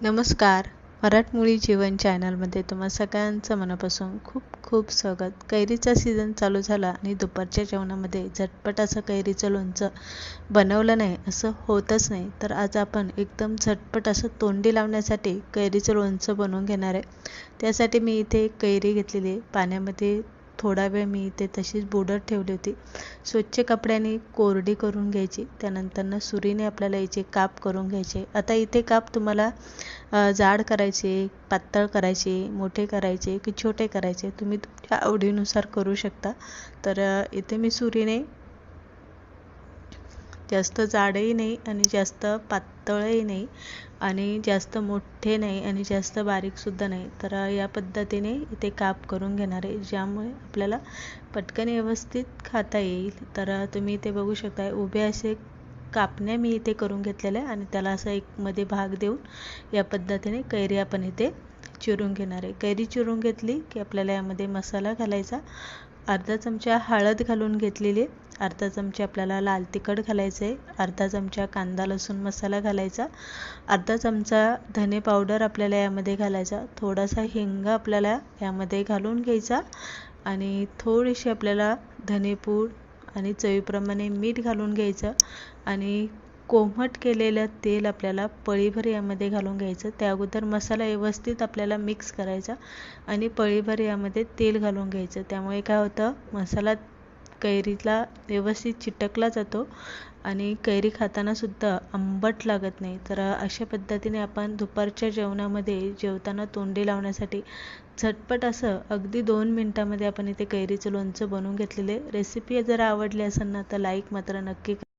नमस्कार. मराठमोळी जीवन चॅनलमध्ये तुम्हा सगळ्यांचं मनापासून खूप खूप स्वागत. कैरीचा सीझन चालू झाला आणि दुपारच्या जेवणामध्ये झटपट असं कैरीचं लोणचं बनवलं नाही असं होतच नाही. तर आज आपण एकदम झटपट असं तोंडी लावण्यासाठी कैरीचं लोणचं बनवून घेणार आहे. त्यासाठी मी इथे कैरी घेतलेली आहे. पाण्यामध्ये थोडा वेळ मी इथे तशीच बोडर ठेवली होती. स्वच्छ कपड्याने कोरडी करून घ्यायची त्यानंतरनं सुरीने आपल्याला याचे काप करून घ्यायचे. आता इथे काप तुम्हाला जाड करायचे पातळ करायचे मोठे करायचे की छोटे करायचे तुम्ही तुमच्या आवडीनुसार करू शकता. तर इथे मी सुरीने जास्त जाडही नाही आणि जास्त पातळही नाही आणि जास्त मोठे नाही आणि जास्त बारीकसुद्धा नाही. तर या पद्धतीने इथे काप करून घेणार आहे ज्यामुळे आपल्याला पटकन व्यवस्थित खाता येईल. तर तुम्ही इथे बघू शकता उभे असे कापण्या मी इथे करून घेतलेल्या आणि त्याला असा एक मध्ये भाग देऊन या पद्धतीने कैरी आपण इथे चिरून घेणार आहे. कैरी चिरून घेतली की आपल्याला यामध्ये मसाला घालायचा. अर्धा चमचा हळद घालून घेतलेली अर्धा चमचा आपल्याला लाल तिखट घालायचं आहे. अर्धा चमचा कांदा लसूण मसाला घालायचा. अर्धा चमचा धने पावडर आपल्याला यामध्ये घालायचा. थोडासा हिंग आपल्याला यामध्ये घालून घ्यायचा. आणि थोडीशी आपल्याला धनेपूड आणि चवीप्रमाणे मीठ घालून घ्यायचं. आणि कोमट केलेलं तेल आपल्याला पळीभर यामध्ये घालून घ्यायचं. त्या अगोदर मसाला व्यवस्थित आपल्याला मिक्स करायचा आणि पळीभर यामध्ये तेल घालून घ्यायचं. त्यामुळे काय होतं मसाला कैरीला व्यवस्थित चिटकला जातो आणि कैरी खातानासुद्धा आंबट लागत नाही. तर अशा पद्धतीने आपण दुपारच्या जेवणामध्ये जेवताना तोंडी लावण्यासाठी झटपट असं अगदी दोन मिनटामध्ये आपण इथे कैरीचं लोणचं बनवून घेतलेले रेसिपी जर आवडली असेल ना तर लाईक मात्र नक्की